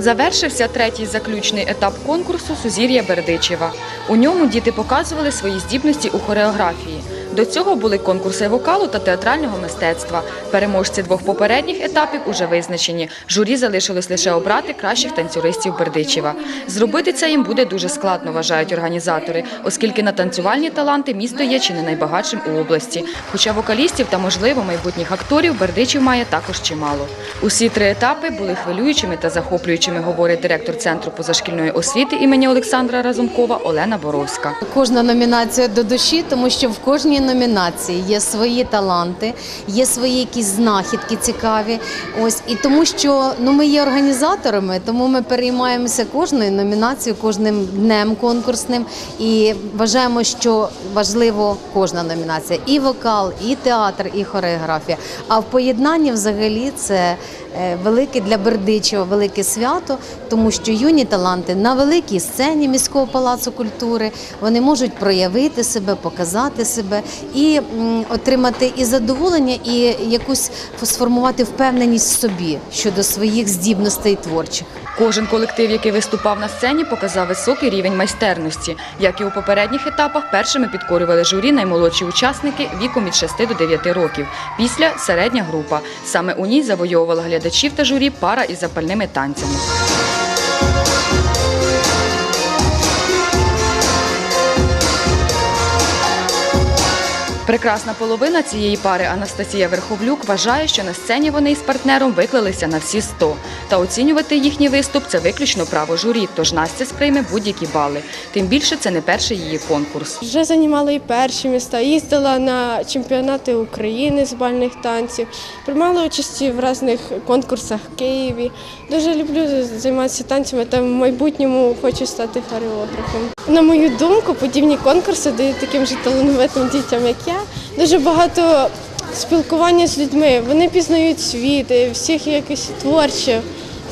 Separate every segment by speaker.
Speaker 1: Завершився третій заключний етап конкурсу Сузір'я Бердичева. У ньому діти показували свої здібності у хореографії. До цього були конкурси вокалу та театрального мистецтва. Переможці двох попередніх етапів уже визначені. Журі залишилось лише обрати кращих танцюристів Бердичева. Зробити це їм буде дуже складно, вважають організатори, оскільки на танцювальні таланти місто є чи не найбагатшим у області. Хоча вокалістів та, можливо, майбутніх акторів Бердичів має також чимало. Усі три етапи були хвилюючими та захоплюючими, говорить директор центру позашкільної освіти імені Олександра Разумкова Олена Боровська.
Speaker 2: Кожна номінація до душі, тому що в кожній номінації є свої таланти, є свої якісь знахідки цікаві. Ось і тому, що ну ми є організаторами, тому ми переймаємося кожною номінацією, кожним днем конкурсним і вважаємо, що важливо кожна номінація: і вокал, і театр, і хореографія. А в поєднанні взагалі це е, велике для Бердичева велике свято, тому що юні таланти на великій сцені міського палацу культури вони можуть проявити себе, показати себе і отримати і задоволення, і якусь сформувати впевненість в собі щодо своїх здібностей творчих.
Speaker 1: Кожен колектив, який виступав на сцені, показав високий рівень майстерності. Як і у попередніх етапах, першими підкорювали журі наймолодші учасники віком від 6 до 9 років. Після середня група. Саме у ній завойовувала глядачів та журі пара із запальними танцями. Música Прекрасна половина цієї пари Анастасія Верховлюк вважає, що на сцені вони із партнером виклалися на всі 100. Та оцінювати їхній виступ це виключно право журі, тож Настя сприйме будь-які бали. Тим більше це не перший її конкурс.
Speaker 3: Вже займала і перші міста, їздила на чемпіонати України з бальних танців, приймала участь в різних конкурсах в Києві. Дуже люблю займатися танцями та в майбутньому хочу стати хореографом. На мою думку, подібні конкурси дають таким же талановитим дітям, як я, дуже багато спілкування з людьми. Вони пізнають світ, всіх якісь творчі,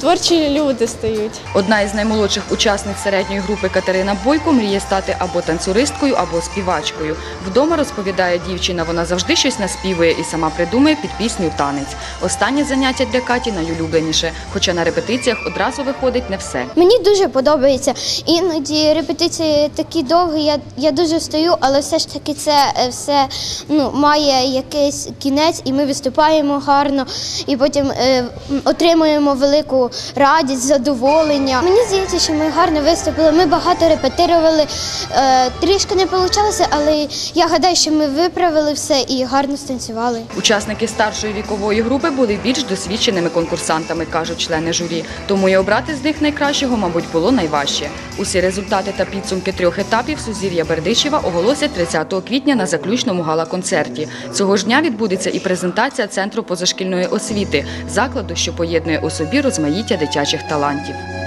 Speaker 3: творчі люди стають.
Speaker 1: Одна із наймолодших учасниць середньої групи Катерина Бойко мріє стати або танцюристкою, або співачкою. Вдома розповідає дівчина, вона завжди щось наспівує і сама придумує під пісню танець. Останнє заняття для Каті найулюбленіше, хоча на репетиціях одразу виходить не все.
Speaker 4: Мені дуже подобається. Іноді репетиції такі довгі, я, я дуже встаю, але все ж таки це е, все ну, має якийсь кінець, і ми виступаємо гарно, і потім е, отримуємо велику радість, задоволення. Мені здається, що ми гарно виступили. Ми багато репетирували. Е, трішки не вийшло, але я гадаю, що ми виправили все і гарно станцювали.
Speaker 1: Учасники старшої вікової групи були більш досвідченими конкурсантами, кажуть члени журі. Тому і обрати з них найкращого, мабуть, було найважче. Усі результати та підсумки трьох етапів Сузір'я Бердичева оголосять 30 квітня на заключному гала-концерті. Цього ж дня відбудеться і презентація центру позашкільної освіти, закладу, що поєднує у собі розмаїття дитячих талантів.